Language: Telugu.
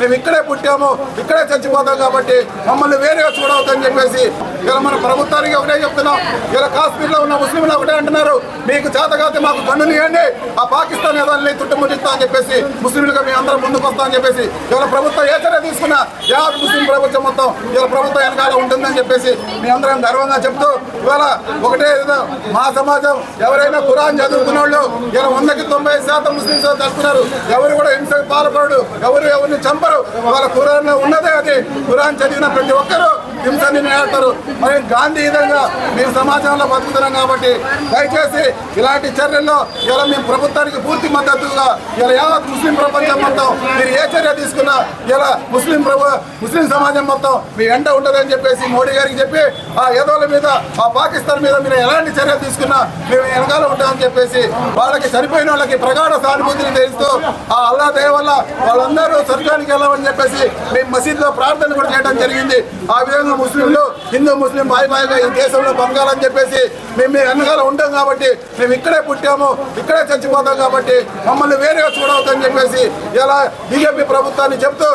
మేము ఇక్కడే పుట్టాము ఇక్కడే చచ్చిపోతాం కాబట్టి మమ్మల్ని వేరేగా చూడవద్దని చెప్పేసి ఇలా మన ప్రభుత్వానికి ఒకటే చెప్తున్నాం. ఇలా కాశ్మీర్లో ఉన్న ముస్లింలు ఒకటే అంటున్నారు. మీకు చేతగాతే మాకు కన్నులు ఇవ్వండి. ఆ పాకిస్తాన్ ఏదాన్ని చుట్టుముట్టిస్తా అని చెప్పేసి ముస్లింలుగా మీ అందరం ముందుకు వస్తా అని చెప్పేసి ఇలా ప్రభుత్వం ఏ చర్య తీసుకున్నా యా ముస్లిం ప్రభుత్వం మొత్తం ఇలా ప్రభుత్వం వెనకాల ఉంటుందని చెప్పేసి మీ అందరం గర్వంగా చెప్తూ ఇవాళ ఒకటే మా సమాజం ఎవరైనా ఖురాన్ చదువుకున్న వాళ్ళు ఇలా వందకి తొంభై శాతం ముస్లింస్ చదువుతున్నారు ఎవరు కూడా హింసకు పాల్పడరు. ఎవరు ఎవరిని చంపరు. వాళ్ళ ఖురాన్ ఉన్నదే అది. ఖురాన్ చదివిన ప్రతి ఒక్కరూ హింసని నేర్తారు మరి గాంధీ విధంగా మేము సమాజంలో బతుకుతున్నాం కాబట్టి దయచేసి ఇలాంటి చర్యల్లో ఇలా మేము ప్రభుత్వానికి పూర్తి మద్దతుగా ఇలా యావత్ ముస్లిం ప్రపంచం మొత్తం మీరు ఏ చర్య తీసుకున్నా ఇలా ముస్లిం ప్రభు ముస్లిం సమాజం మొత్తం మీ ఎండ ఉండదని చెప్పేసి మోడీ గారికి చెప్పి ఆ ఏదోల మీద ఆ పాకిస్తాన్ మీద మీరు ఎలాంటి చర్య తీసుకున్నా మేము వెనకాల ఉంటామని చెప్పేసి వాళ్ళకి చనిపోయిన వాళ్ళకి ప్రగాఢ సానుభూతిని తెలుస్తూ ఆ అల్లా దయ వల్ల వాళ్ళందరూ స్వర్గానికి వెళ్ళమని చెప్పేసి మేము మసీద్లో ప్రార్థన కూడా చేయడం జరిగింది. ఆ విధంగా ముస్లింలు హిందూ ముస్లిం బాయ్ బాయ్గా ఈ దేశంలో బతకాలని చెప్పేసి మేము మీ వెనకాల ఉంటాం కాబట్టి మేము ఇక్కడే పుట్టాము ఇక్కడే చచ్చిపోతాం కాబట్టి మమ్మల్ని వేరేగా చూడవద్దని చెప్పేసి ఇలా బీజేపీ ప్రభుత్వాన్ని చెప్తూ